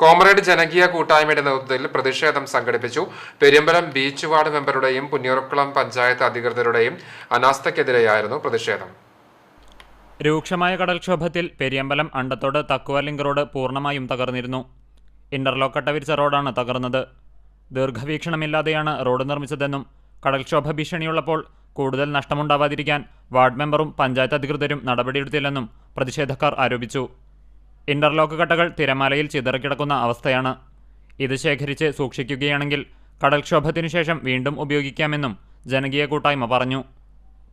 Comrade ജനകീയ കൂട്ടായ്മയുടെ നേതൃത്വത്തിൽ പ്രതിഷേധം സംഘടിപ്പിച്ചു. പെരുമ്പലം ബീച്ച് വാർഡ് മെമ്പറുടെയും പുന്നൂർക്കുളം പഞ്ചായത്ത് അധികൃതരുടെയും അനാസ്ഥയ്ക്കെതിരെയായിരുന്നു പ്രതിഷേധം. രൂക്ഷമായ കടൽക്ഷോഭത്തിൽ പെരിയമ്പലം അണ്ടത്തോട് തക്കുവ റോഡ് പൂർണമായും തകർന്നിരുന്നു. ഇന്റർലോക്ക് അട്ടവിരിച്ച റോഡാണ് തകർന്നത്. ദീർഘവീക്ഷണമില്ലാതെയാണ് റോഡ് നിർമ്മിച്ചതെന്നും കടൽക്ഷോഭ ഭീഷണിയുള്ളപ്പോൾ കൂടുതൽ നഷ്ടമുണ്ടാവാതിരിക്കാൻ വാർഡ് മെമ്പറും പഞ്ചായത്ത് അധികൃതരും നടപടിയെടുത്തില്ലെന്നും പ്രതിഷേധക്കാർ ആരോപിച്ചു. ഇന്റർലോക്ക് കട്ടകൾ തിരമാലയിൽ ചിതറിക്കിടക്കുന്ന അവസ്ഥയാണ്. ഇത് ശേഖരിച്ച് സൂക്ഷിക്കുകയാണെങ്കിൽ കടൽക്ഷോഭത്തിനു ശേഷം വീണ്ടും ഉപയോഗിക്കാമെന്നും ജനകീയ കൂട്ടായ്മ പറഞ്ഞു.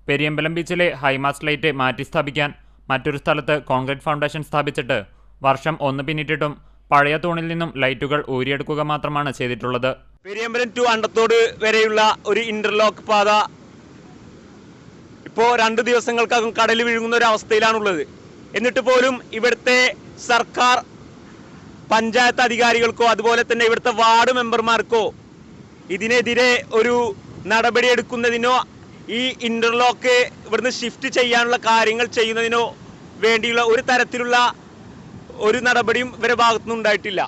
പെരിയമ്പലം ബീച്ചിലെ ഹൈമാസ്റ്റ് ലൈറ്റ് മാറ്റിസ്ഥാപിക്കാൻ മറ്റൊരു സ്ഥലത്ത് കോൺക്രീറ്റ് ഫൗണ്ടേഷൻ സ്ഥാപിച്ചിട്ട് വർഷം ഒന്ന് പിന്നിട്ടിട്ടും പഴയ തൂണിൽ നിന്നും ലൈറ്റുകൾ ഊരിയെടുക്കുക മാത്രമാണ് ചെയ്തിട്ടുള്ളത്. പെരിയമ്പലം ടു അണ്ടത്തോട് വരെയുള്ള ഒരു ഇന്റർലോക്ക് പാത ഇപ്പോൾ രണ്ട് ദിവസങ്ങൾക്കകം കടൽ വിഴുങ്ങുന്ന ഒരു അവസ്ഥയിലാണുള്ളത്. എന്നിട്ട് പോലും ഇവിടുത്തെ സർക്കാർ പഞ്ചായത്ത് അധികാരികൾക്കോ അതുപോലെ തന്നെ ഇവിടുത്തെ വാർഡ് മെമ്പർമാർക്കോ ഇതിനെതിരെ ഒരു നടപടി എടുക്കുന്നതിനോ ഈ ഇന്റർലോക്ക് ഇവിടുന്ന് ഷിഫ്റ്റ് ചെയ്യാനുള്ള കാര്യങ്ങൾ ചെയ്യുന്നതിനോ വേണ്ടിയുള്ള ഒരു തരത്തിലുള്ള ഒരു നടപടിയും ഇവരുടെ ഭാഗത്തുനിന്ന് ഉണ്ടായിട്ടില്ല.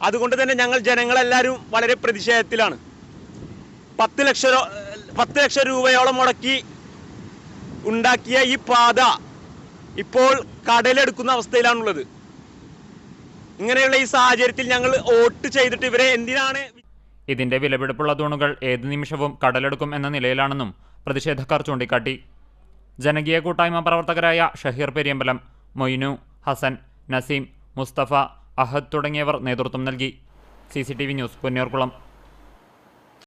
അതുകൊണ്ട് തന്നെ ഞങ്ങൾ ജനങ്ങളെല്ലാവരും വളരെ പ്രതിഷേധത്തിലാണ്. പത്ത് ലക്ഷം പത്ത് ലക്ഷം രൂപയോളം മുടക്കി ഉണ്ടാക്കിയ ഈ പാത ഇപ്പോൾ കടലെടുക്കുന്ന അവസ്ഥയിലാണുള്ളത്. ഇങ്ങനെയുള്ള ഈ സാഹചര്യത്തിൽ ഞങ്ങൾ വോട്ട് ചെയ്തിട്ട് ഇവരെ എന്തിനാണ് ഇതിന്റെ വിലപിടിപ്പുള്ള തൂണുകൾ ഏത് നിമിഷവും കടലെടുക്കും എന്ന നിലയിലാണെന്നും പ്രതിഷേധക്കാർ ചൂണ്ടിക്കാട്ടി. ജനകീയ കൂട്ടായ്മ പ്രവർത്തകരായ ഷഹീർ പെരിയമ്പലം മൊയ്നു ഹസൻ നസീം മുസ്തഫ അഹദ് തുടങ്ങിയവർ നേതൃത്വം നൽകി. C news Ponniyoorkulam